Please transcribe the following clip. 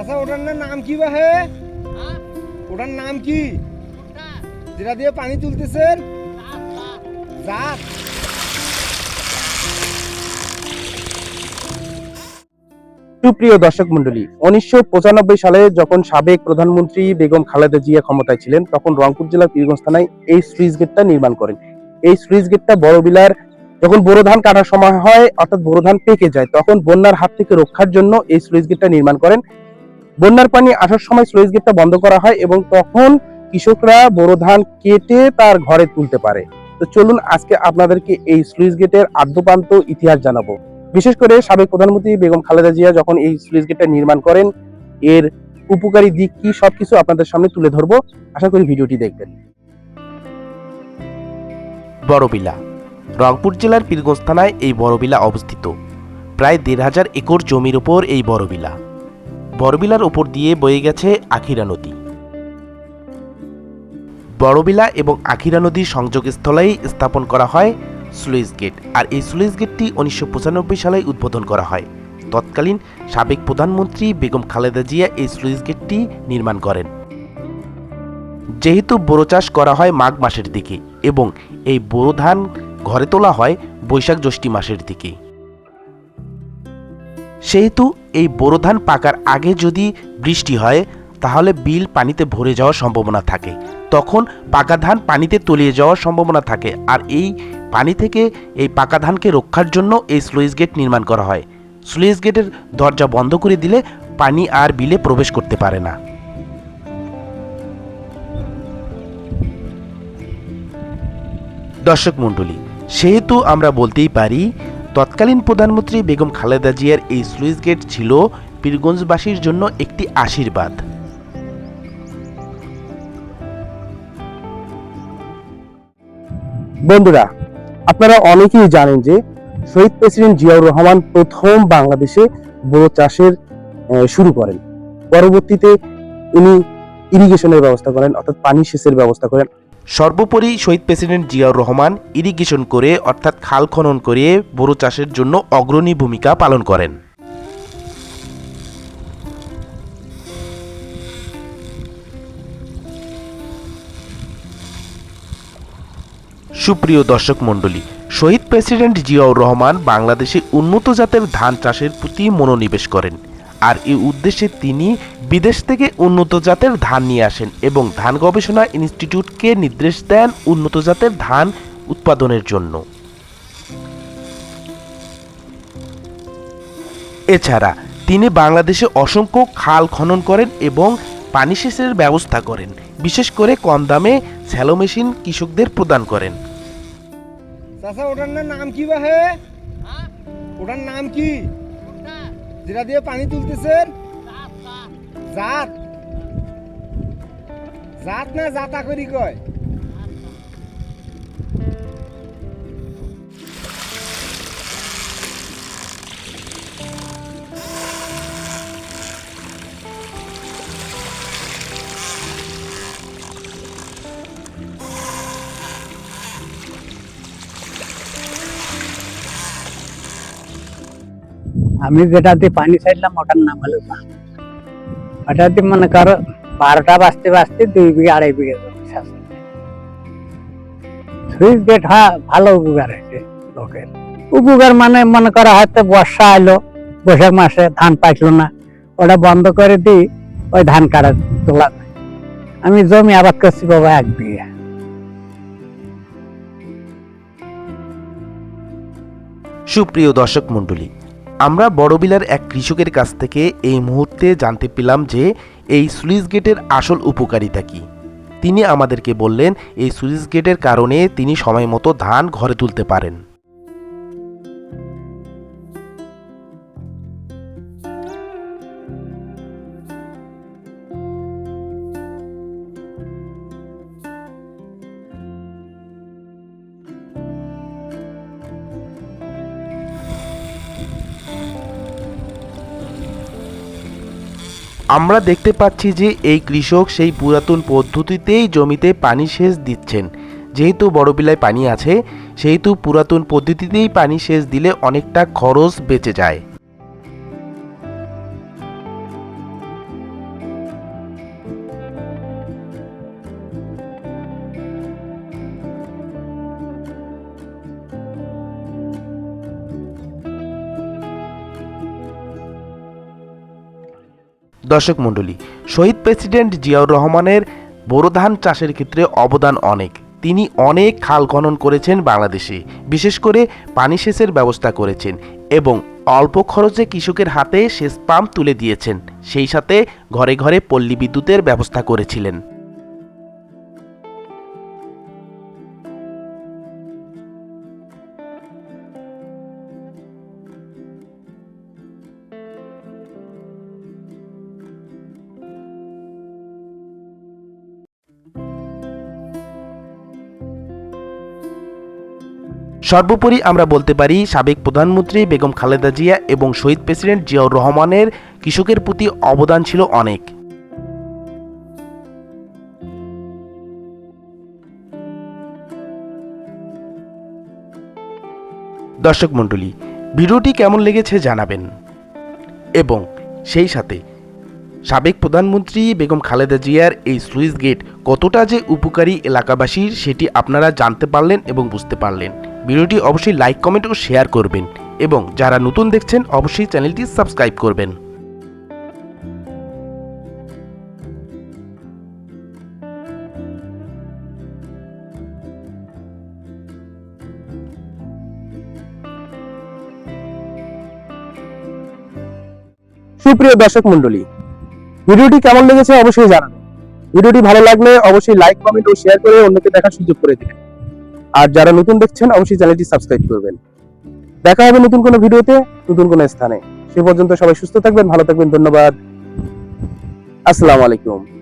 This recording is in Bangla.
চাচা ওটার না নাম কি বা হে? ওটার নাম কি? যেটা দিয়ে পানি তুলতেছেন? জাত। সুপ্রিয় দর্শক মন্ডলী উনিশশো পঁচানব্বই সালে যখন সাবেক প্রধানমন্ত্রী বেগম খালেদা জিয়া ক্ষমতায় ছিলেন, তখন রংপুর জেলার পীরগঞ্জ থানায় এই সুইচ গেটটা নির্মাণ করেন। এই সুইচ গেটটা বড় বিলার, যখন বোরো ধান কাটার সময় হয়, অর্থাৎ বোরো ধান পেকে যায়, তখন বন্যার হাত থেকে রক্ষার জন্য এই স্লুইস গেটটা নির্মাণ করেন। বন্যার পানি আসার সময় স্লুইস গেটটা বন্ধ করা হয় এবং তখন কৃষকরা বোরো ধান কেটে তার ঘরে তুলতে পারে। তো চলুন আজকে আপনাদেরকে এই স্লুইস গেটের আদ্যপান্ত ইতিহাস জানাব। বিশেষ করে সাবেক প্রধানমন্ত্রী বেগম খালেদা জিয়া যখন এই স্লুইস গেটটা নির্মাণ করেন, এর উপকারী দিক কি সবকিছু আপনাদের সামনে তুলে ধরবো। আশা করি ভিডিওটি দেখবেন। বড়বিলা। রংপুর জেলার পীরগঞ্জ থানায় এই বড়বিলা অবস্থিত। প্রায় দেড় হাজার একর জমির ওপর এই বড়বিলা। বড়বিলার ওপর দিয়ে বয়ে গেছে আখিরা নদী। বড়বিলা এবং আখিরা নদীর সংযোগস্থলেই স্থাপন করা হয় স্লুইস গেট, আর এই স্লুইস গেটটি উনিশশো পঁচানব্বই সালে উদ্বোধন করা হয়। তৎকালীন সাবেক প্রধানমন্ত্রী বেগম খালেদা জিয়া এই স্লুইস গেটটি নির্মাণ করেন। যেহেতু বোরো চাষ করা হয় মাঘ মাসের দিকে এবং এই বোরো ধান ঘরে তোলা হয় বৈশাখ জ্যৈষ্ঠী মাসের দিকে। সেহেতু এই বোরো ধান পাকার আগে যদি বৃষ্টি হয়, তাহলে বিল পানিতে ভরে যাওয়ার সম্ভাবনা থাকে। তখন পাকা ধান পানিতে তলিয়ে যাওয়ার সম্ভাবনা থাকে আর এই পানি থেকে এই পাকা ধানকে রক্ষার জন্য এই স্লুইস গেট নির্মাণ করা হয়। স্লুইস গেটের দরজা বন্ধ করে দিলে পানি আর বিলে প্রবেশ করতে পারে না। দর্শক মণ্ডলী, সেহেতু আমরা বলতেই পারি তৎকালীন প্রধানমন্ত্রী বেগম খালেদা জিয়ার এই স্লুইস গেট ছিল পীরগঞ্জবাসীর জন্য একটি আশীর্বাদ। বন্ধুরা, আপনারা অনেকেই জানেন যে শহীদ প্রেসিডেন্ট জিয়াউর রহমান প্রথম বাংলাদেশে বোরো চাষের শুরু করেন। পরবর্তীতে উনি ইরিগেশনের ব্যবস্থা করেন, অর্থাৎ পানি সেচের ব্যবস্থা করেন। সর্বোপরি শহীদ প্রেসিডেন্ট জিয়াউর রহমান ইরিগেশন করে, অর্থাৎ খাল খনন করে বোরো চাষের জন্য অগ্রণী ভূমিকা পালন করেন। সুপ্রিয় দর্শক মণ্ডলী, শহীদ প্রেসিডেন্ট জিয়াউর রহমান বাংলাদেশে উন্নত জাতের ধান চাষের প্রতি মনোনিবেশ করেন। আর এই উদ্দেশ্যে তিনি বিদেশ থেকে উন্নত জাতের ধান নিয়ে আসেন এবং ধান গবেষণা ইনস্টিটিউটকে নির্দেশ দেন উন্নত জাতের ধান উৎপাদনের জন্য। এছাড়া তিনি বাংলাদেশে অসংখ্য খাল খনন করেন এবং পানি সেচের ব্যবস্থা করেন। বিশেষ করে কম দামে স্যালো মেশিন কৃষকদের প্রদান করেন। চাচা ওটার নাম কি বা হে ওটার নাম কি? যেটা দিয়ে পানি তুলতেছেন? জাত? জাত না জাতা করি কয়? আমি যেটাতে পানি ছাড়লাম, ওটার নাম হলো না ওটাতে মনে করো বারোটা বাজতে বাজতে দুই বিঘা, আড়াই বিঘা সুইচ গেট ভালো উপকার হয়েছে লোকের। উপকার মানে মনে করো হয়তো বর্ষা এলো বৈশাখ মাসে ধান পাইলো না, ওটা বন্ধ করে দিই, ওই ধান কাটা তোলা আমি জমি আবাদ করছি বাবা এক বিঘা। সুপ্রিয় দর্শক মণ্ডলী আমরা বড়বিলার এক কৃষকের কাছ থেকে এই মুহূর্তে জানতে পেলাম যে এই সুইস গেটের আসল উপকারিতা কী। তিনি আমাদেরকে বললেন, এই সুইস গেটের কারণে তিনি সময় মতো ধান ঘরে তুলতে পারেন। আমরা দেখতে পাচ্ছি যে এই কৃষক সেই পুরাতন পদ্ধতিতেই জমিতে পানি সেচ দিচ্ছেন। যেহেতু বড় বিলায় পানি আছে, সেহেতু পুরাতন পদ্ধতিতেই পানি সেচ দিলে অনেকটা খরচ বেঁচে যায়। দর্শক মণ্ডলী, শহীদ প্রেসিডেন্ট জিয়াউর রহমানের বোরো ধান চাষের ক্ষেত্রে অবদান অনেক। তিনি অনেক খাল খনন করেছেন বাংলাদেশে, বিশেষ করে পানি সেচের ব্যবস্থা করেছেন এবং অল্প খরচে কৃষকের হাতে সেচ পাম্প তুলে দিয়েছেন। সেই সাথে ঘরে ঘরে পল্লী বিদ্যুতের ব্যবস্থা করেছিলেন। সর্বোপরি আমরা বলতে পারি সাবেক প্রধানমন্ত্রী বেগম খালেদা জিয়া এবং শহীদ প্রেসিডেন্ট জিয়াউর রহমানের কৃষকের প্রতি অবদান ছিল অনেক। দর্শক মণ্ডলী, ভিডিওটি কেমন লেগেছে জানাবেন। এবং সেই সাথে সাবেক প্রধানমন্ত্রী বেগম খালেদা জিয়ার এই সুইস গেট কতটা যে উপকারী এলাকাবাসীর সেটি আপনারা জানতে পারলেন এবং বুঝতে পারলেন। ভিডিওটি অবশ্যই লাইক, কমেন্ট ও শেয়ার করবেন এবং যারা নতুন দেখছেন অবশ্যই চ্যানেলটি সাবস্ক্রাইব করবেন। সুপ্রিয় দর্শক মন্ডলী ভিডিওটি কেমন লেগেছে অবশ্যই জানাবেন। ভিডিওটি ভালো লাগলে অবশ্যই লাইক, কমেন্ট ও শেয়ার করে অন্যকে দেখার সুযোগ করে দিবেন। আর যারা নতুন দেখছেন, অবশ্যই চ্যানেলটি সাবস্ক্রাইব করবেন। দেখা হবে নতুন কোনো ভিডিওতে, নতুন কোনো স্থানে। সে পর্যন্ত সবাই সুস্থ থাকবেন, ভালো থাকবেন, ধন্যবাদ। আসসালামু আলাইকুম।